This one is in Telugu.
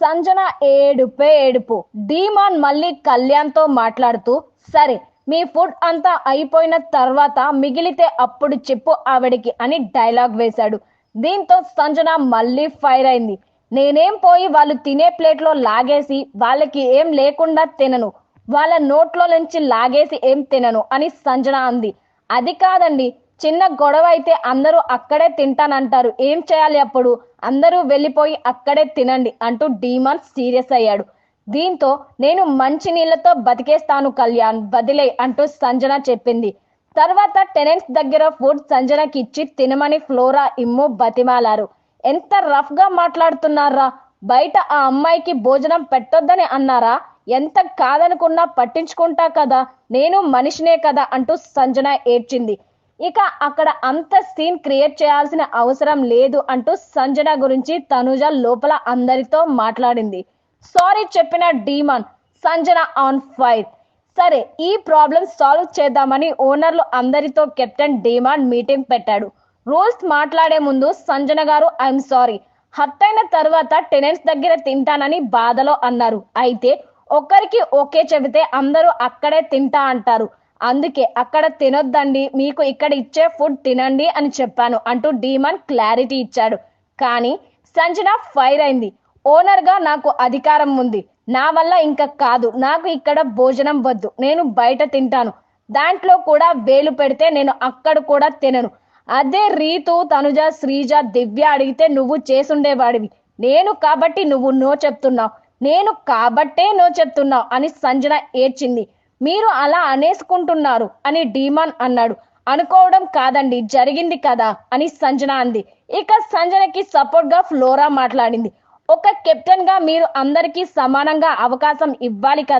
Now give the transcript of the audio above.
సంజన ఏడుపే ఏడుపు. డీమాన్ మళ్ళీ కళ్యాణ్తో మాట్లాడుతూ సరే మీ ఫుడ్ అంతా అయిపోయిన తర్వాత మిగిలితే అప్పుడు చెప్పు ఆవిడికి అని డైలాగ్ వేశాడు. దీంతో సంజన మళ్ళీ ఫైర్ అయింది. నేనేం పోయి వాళ్ళు తినే ప్లేట్లో లాగేసి వాళ్ళకి ఏం లేకుండా తినను. వాళ్ళ నోట్లో నుంచి లాగేసి ఏం తినను అని సంజన అంది. అది కాదండి చిన్న గొడవ అయితే అందరూ అక్కడే తింటానంటారు. ఏం చేయాలి అప్పుడు? అందరూ వెళ్ళిపోయి అక్కడే తినండి అంటూ డీమాన్ సీరియస్ అయ్యాడు. దీంతో నేను మంచి నీళ్ళతో బతికేస్తాను కళ్యాణ్ బదిలే అంటూ సంజన చెప్పింది. తర్వాత టెనెంట్స్ దగ్గర ఫుడ్ సంజనకి ఇచ్చి తినమని ఫ్లోరా ఇమ్ము బతిమాలారు. ఎంత రఫ్గా మాట్లాడుతున్నారా? బయట ఆ అమ్మాయికి భోజనం పెట్టొద్దని అన్నారా? ఎంత కాదనుకున్నా పట్టించుకుంటా కదా? నేను మనిషినే కదా అంటూ సంజన ఏడ్చింది. ఇక అక్కడ అంత సీన్ క్రియేట్ చేయాల్సిన అవసరం లేదు అంటూ సంజన గురించి తనుజ లోపల అందరితో మాట్లాడింది. సారీ చెప్పిన డీమాన్ సంజన ఆన్ ఫైర్ సరే ఈ ప్రాబ్లం సాల్వ్ చేద్దామని ఓనర్లు అందరితో కెప్టెన్ డీమాన్ మీటింగ్ పెట్టాడు. రూల్స్ మాట్లాడే ముందు సంజన గారు ఐఎమ్ సారీ హత్తైన అయిన తర్వాత టెనెంట్స్ దగ్గర తింటానని బాధలో అన్నారు. అయితే ఒక్కరికి ఓకే చెబితే అందరూ అక్కడే తింటా అంటారు. అందుకే అక్కడ తినొద్దండి మీకు ఇక్కడ ఇచ్చే ఫుడ్ తినండి అని చెప్పాను అంటూ డీమన్ క్లారిటీ ఇచ్చాడు. కానీ సంజన ఫైర్ అయింది. ఓనర్గా నాకు అధికారం ఉంది. నా వల్ల ఇంకా కాదు. నాకు ఇక్కడ భోజనం వద్దు. నేను బయట తింటాను. దాంట్లో కూడా వేలు పెడితే నేను అక్కడ కూడా తినను. అదే రీతు తనుజ శ్రీజ దివ్య అడిగితే నువ్వు చేసుండేవాడివి. నేను కాబట్టి నువ్వు నో చెప్తున్నావు. నేను కాబట్టే నో చెప్తున్నావు అని సంజన ఏడ్చింది. మీరు అలా అనేసుకుంటున్నారు అని డీమాన్ అన్నాడు. అనుకోవడం కాదండి జరిగింది కదా అని సంజన అంది. ఇక సంజనకి సపోర్ట్గా ఫ్లోరా మాట్లాడింది. ఒక కెప్టెన్గా మీరు అందరికీ సమానంగా అవకాశం ఇవ్వాలి కదా.